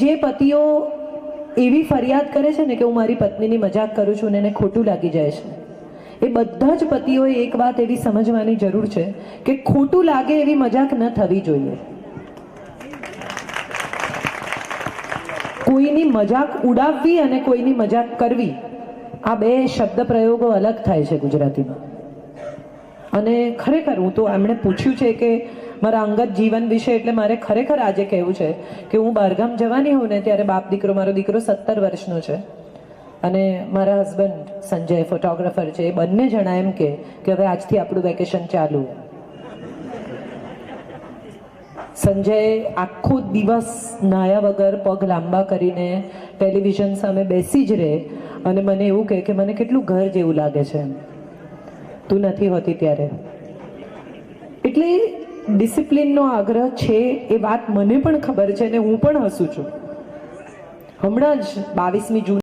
જે પતિઓ એવી ફરિયાદ કરે છે ને કે હું મારી પત્નીની મજાક કરું છું ને એને ખોટું લાગી જાય છે, એ બધા જ પતિઓએ એક વાત એવી સમજવાની જરૂર છે કે ખોટું લાગે એવી મજાક ન થવી જોઈએ. કોઈની મજાક ઉડાવવી અને કોઈની મજાક કરવી, આ બે શબ્દ પ્રયોગો અલગ થાય છે ગુજરાતીમાં. અને ખરેખર હું તો એમણે પૂછ્યું છે કે મારા અંગત જીવન વિશે એટલે મારે ખરેખર આજે કહેવું છે કે હું બહારગામ જવાની હોઉં ને ત્યારે બાપ દીકરો, મારો દીકરો સત્તર વર્ષનો છે. અને મારા હસબન્ડ સંજય ફોટોગ્રાફર છે. એ બંને જણા એમ કે હવે આજથી આપણું વેકેશન ચાલુ. સંજય આખો દિવસ નાયા વગર પગ લાંબા કરીને ટેલિવિઝન સામે બેસી જ રહે અને મને એવું કહે કે મને કેટલું ઘર જેવું લાગે છે. તું નથી હોતી ત્યારે. એટલે ડિસિપ્લિનનો આગ્રહ છે એ વાત મને પણ ખબર છે અને હું પણ હસું છું. હમણાં જ બાવીસમી જૂન